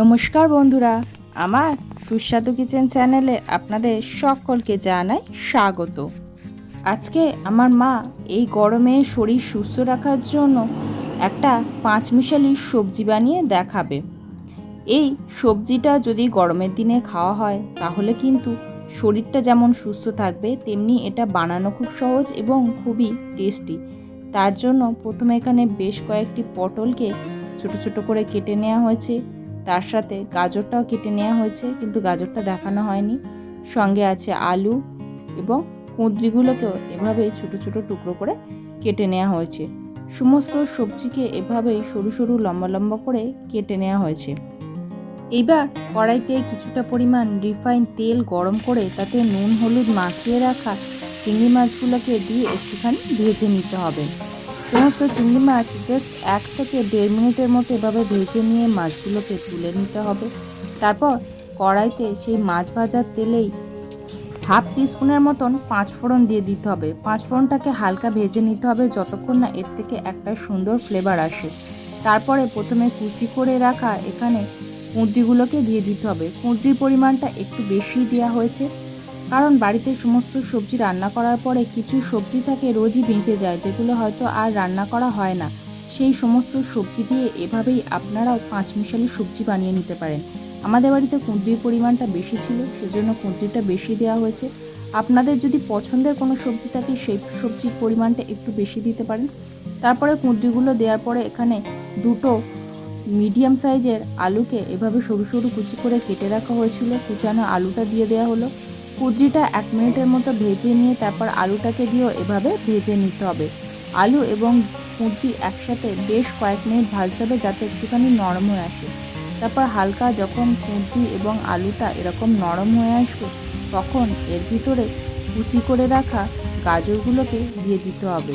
নমস্কার বন্ধুরা, আমার সুস্বাদু কিচেন চ্যানেলে আপনাদের সকলকে জানাই স্বাগত। আজকে আমার মা এই গরমে শরীর সুস্থ রাখার জন্য একটা পাঁচমিশালি সবজি বানিয়ে দেখাবে। এই সবজিটা যদি গরমের দিনে খাওয়া হয়, তাহলে কিন্তু শরীরটা যেমন সুস্থ থাকবে, তেমনি এটা বানানো খুব সহজ এবং খুবই টেস্টি। তার জন্য প্রথমে এখানে বেশ কয়েকটি পটলকে ছোট ছোট করে কেটে নেওয়া হয়েছে। তার সাথে গাজরটাও কেটে নেওয়া হয়েছে, কিন্তু গাজরটা দেখানো হয়নি। সঙ্গে আছে আলু এবং কুঁদরিগুলোকেও এভাবেই ছোট ছোট টুকরো করে কেটে নেওয়া হয়েছে। সমস্ত সবজিকে এভাবেই সরু সরু, লম্বা লম্বা করে কেটে নেওয়া হয়েছে। এইবার কড়াইতে কিছুটা পরিমাণ রিফাইন তেল গরম করে তাতে নুন, হলুদ মাখিয়ে রাখা চিংড়ি মাছগুলোকে দিয়ে একটুখানি ভেজে নিতে হবে। সমস্ত চিংড়ি মাছ জাস্ট এক থেকে দেড় মিনিটের মতো এভাবে ভেজে নিয়ে মাছগুলোকে তুলে নিতে হবে। তারপর কড়াইতে সেই মাছ ভাজার তেলেই হাফ টিস্পুনের মতন পাঁচ ফোড়ন দিয়ে দিতে হবে। পাঁচ ফোড়নটাকে হালকা ভেজে নিতে হবে যতক্ষণ না এর থেকে একটা সুন্দর ফ্লেভার আসে। তারপরে প্রথমে কুচি করে রাখা এখানে কুঁদরিগুলোকে দিয়ে দিতে হবে। কুঁদরির পরিমাণটা একটু বেশি দেওয়া হয়েছে। কারণ বাড়িতে সমস্ত সবজি রান্না করার পরে কিছু সবজি থাকে রোজই বেঁচে যায়, যেগুলো হয়তো আর রান্না করা হয় না। সেই সমস্ত সবজি দিয়ে এভাবেই আপনারাও পাঁচ মিশালি সবজি বানিয়ে নিতে পারেন। আমাদের বাড়িতে কুঁদরির পরিমাণটা বেশি ছিল, সেজন্য কুঁদরিটা বেশি দেওয়া হয়েছে। আপনাদের যদি পছন্দের কোনো সবজি থাকে, সেই সবজির পরিমাণটা একটু বেশি দিতে পারেন। তারপরে কুঁদরিগুলো দেওয়ার পরে এখানে দুটো মিডিয়াম সাইজের আলুকে এভাবে সরু সরু কুচি করে কেটে রাখা হয়েছিল। কুচানো আলুটা দিয়ে দেওয়া হলো। কুদ্রিটা এক মিনিটের মতো ভেজে নিয়ে তারপর আলুটাকে দিয়েও এভাবে ভেজে নিতে হবে। আলু এবং কুদ্রি একসাথে বেশ কয়েক মিনিট ভাজতে হবে যাতে একটুখানি নরম হয়ে আসে। তারপর হালকা যখন কুদ্রি এবং আলুটা এরকম নরম হয়ে আসবে, তখন এর ভিতরে কুচি করে রাখা গাজরগুলোকে দিয়ে দিতে হবে।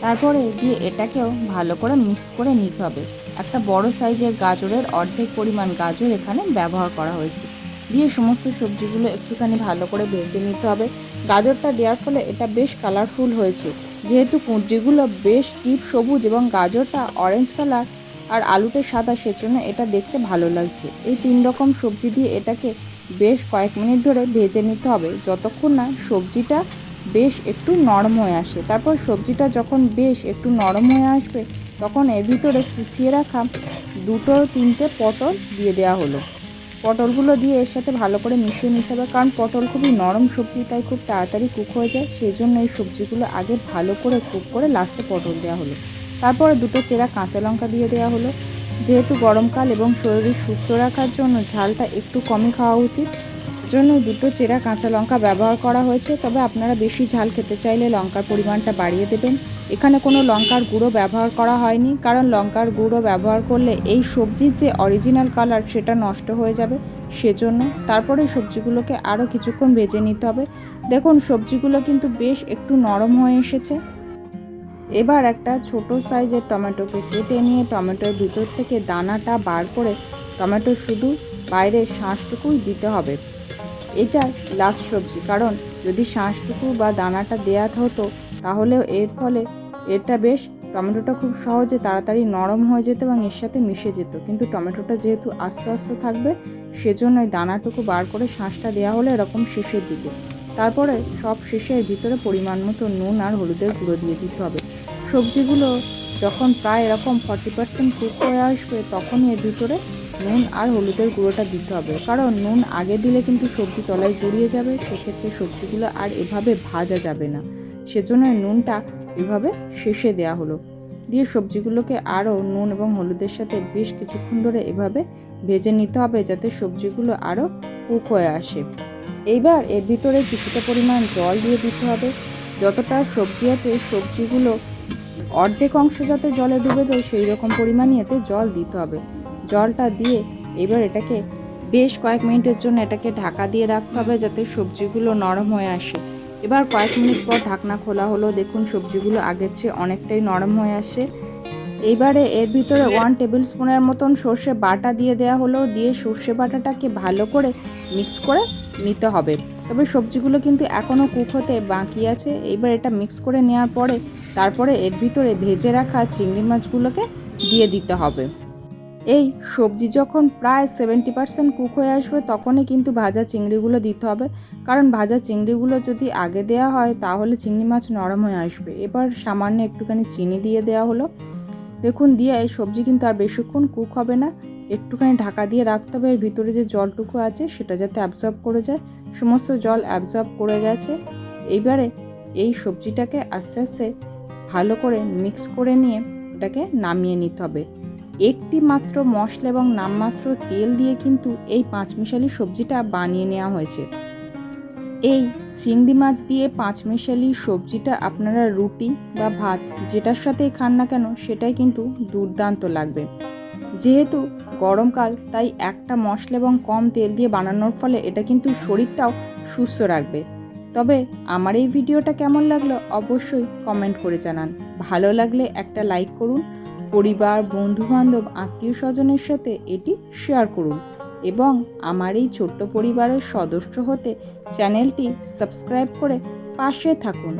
তারপরে দিয়ে এটাকেও ভালো করে মিক্স করে নিতে হবে। একটা বড় সাইজের গাজরের অর্ধেক পরিমাণ গাজর এখানে ব্যবহার করা হয়েছে। দিয়ে সমস্ত সবজিগুলো একটুখানি ভালো করে ভেজে নিতে হবে। গাজরটা দেওয়ার ফলে এটা বেশ কালারফুল হয়েছে। যেহেতু কুঁদরিগুলো বেশ টিপ সবুজ এবং গাজরটা অরেঞ্জ কালার আর আলুটা সাদা, সেজন্য এটা দেখতে ভালো লাগছে। এই তিন রকম সবজি দিয়ে এটাকে বেশ কয়েক মিনিট ধরে ভেজে নিতে হবে। যতক্ষণ না সবজিটা বেশ একটু নরম হয়ে আসে। তারপর সবজিটা যখন বেশ একটু নরম হয়ে আসবে, তখন এর ভিতরে কুচিয়ে রাখা দুটো তিনটে পটল দিয়ে দেওয়া হলো। পটলগুলো দিয়ে এর সাথে ভালো করে মিশিয়ে নিতে হবে, কারণ পটল খুবই নরম সবজি, তাই খুব তাড়াতাড়ি কুক হয়ে যায়। সেই জন্য এই সবজিগুলো আগে ভালো করে কুক করে লাস্টে পটল দেওয়া হলো। তারপরে দুটো চেরা কাঁচা লঙ্কা দিয়ে দেওয়া হলো। যেহেতু গরমকাল এবং শরীর সুস্থ রাখার জন্য ঝালটা একটু কমই খাওয়া উচিত। জন্য দুটো চেরা কাঁচা লঙ্কা ব্যবহার করা হয়েছে, তবে আপনারা বেশি ঝাল খেতে চাইলে লঙ্কার পরিমাণটা বাড়িয়ে দেবেন। এখানে কোনো লঙ্কার গুঁড়ো ব্যবহার করা হয়নি, কারণ লঙ্কার গুঁড়ো ব্যবহার করলে এই সবজির যে অরিজিনাল কালার সেটা নষ্ট হয়ে যাবে, সেজন্য তারপরে সবজিগুলোকে আরও কিছুক্ষণ ভেজে নিতে হবে। দেখুন, সবজিগুলো কিন্তু বেশ একটু নরম হয়ে এসেছে। এবার একটা ছোট সাইজের টমেটোকে কেটে নিয়ে টমেটোর ভিতর থেকে দানাটা বার করে, টমেটো শুধু বাইরের শাঁসটুকুই দিতে হবে। এটা লাস্ট সবজি। কারণ যদি শাঁসটুকু বা দানাটা দেয়া হতো, তাহলেও এর ফলে এটা বেশ টমেটোটা খুব সহজে তাড়াতাড়ি নরম হয়ে যেত এবং এর সাথে মিশে যেত। কিন্তু টমেটোটা যেহেতু আস্তে আস্তে থাকবে সেজন্য ওই দানাটুকু বার করে শাঁসটা দেওয়া হলে এরকম শেষের দিকে। তারপরে সব শেষে এর ভিতরে পরিমাণ মতো নুন আর হলুদের গুঁড়ো দিয়ে দিতে হবে। সবজিগুলো যখন প্রায় এরকম ফর্টি পার্সেন্ট কুক হয়ে আসবে, তখনই এর ভিতরে নুন আর হলুদের গুঁড়োটা দিতে হবে। কারণ নুন আগে দিলে কিন্তু সবজি তলায় জড়িয়ে যাবে, সেক্ষেত্রে সবজিগুলো আর এভাবে ভাজা যাবে না। সেজন্য নুনটা এভাবে শেষে দেওয়া হলো। দিয়ে সবজিগুলোকে আরও নুন এবং হলুদের সাথে বেশ কিছুক্ষণ ধরে এভাবে ভেজে নিতে হবে যাতে সবজিগুলো আরও কুক হয়ে আসে। এইবার এর ভিতরে কিছুটা পরিমাণ জল দিয়ে দিতে হবে। যতটা সবজি আছে সবজিগুলো অর্ধেক অংশ যাতে জলে ডুবে যায়, সেই রকম পরিমাণই এতে জল দিতে হবে। জলটা দিয়ে এবার এটাকে বেশ কয়েক মিনিটের জন্য এটাকে ঢাকা দিয়ে রাখতে হবে যাতে সবজিগুলো নরম হয়ে আসে। এবার কয়েক মিনিট পর ঢাকনা খোলা হলো। দেখুন সবজিগুলো আগের চেয়ে অনেকটাই নরম হয়ে আসে। এইবারে এর ভিতরে ওয়ান টেবিল স্পুনের মতন সর্ষে বাটা দিয়ে দেওয়া হলো। দিয়ে সর্ষে বাটাটাকে ভালো করে মিক্স করে নিতে হবে। তবে সবজিগুলো কিন্তু এখনও কুক হতে বাকি আছে। এবার এটা মিক্স করে নেওয়ার পরে তারপরে এর ভিতরে ভেজে রাখা চিংড়ি মাছগুলোকে দিয়ে দিতে হবে। এই সবজি যখন প্রায় সেভেন্টি পার্সেন্ট কুক হয়ে আসবে, তখনই কিন্তু ভাজা চিংড়িগুলো দিতে হবে। কারণ ভাজা চিংড়িগুলো যদি আগে দেওয়া হয়, তাহলে চিংড়ি মাছ নরম হয়ে আসবে। এবার সামান্য একটুখানি চিনি দিয়ে দেওয়া হলো। দেখুন দিয়ে, এই সবজি কিন্তু আর বেশিক্ষণ কুক হবে না। একটুখানি ঢাকা দিয়ে রাখতে হবে। এর ভিতরে যে জলটুকু আছে, সেটা যাতে অ্যাবজর্ব করে যায়। সমস্ত জল অ্যাবজর্ব করে গেছে। এইবারে এই সবজিটাকে আস্তে আস্তে ভালো করে মিক্স করে নিয়ে এটাকে নামিয়ে নিতে হবে। একটি মাত্র মশলা এবং নামমাত্র তেল দিয়ে কিন্তু এই পাঁচমিশালি সবজিটা বানিয়ে নেওয়া হয়েছে। এই চিংড়ি মাছ দিয়ে পাঁচমিশালি সবজিটা আপনারা রুটি বা ভাত যেটার সাথেই খান না কেন সেটাই কিন্তু দুর্দান্ত লাগবে। যেহেতু গরমকাল, তাই একটা মশলা এবং কম তেল দিয়ে বানানোর ফলে এটা কিন্তু শরীরটাও সুস্থ রাখবে। তবে আমার এই ভিডিওটা কেমন লাগল অবশ্যই কমেন্ট করে জানান। ভালো লাগলে একটা লাইক করুন পরিবার, বন্ধুবান্ধব আত্মীয় স্বজনের সাথে এটি শেয়ার করুন এবং আমার এই ছোট্ট পরিবারের সদস্য হতে চ্যানেলটি সাবস্ক্রাইব করে পাশে থাকুন।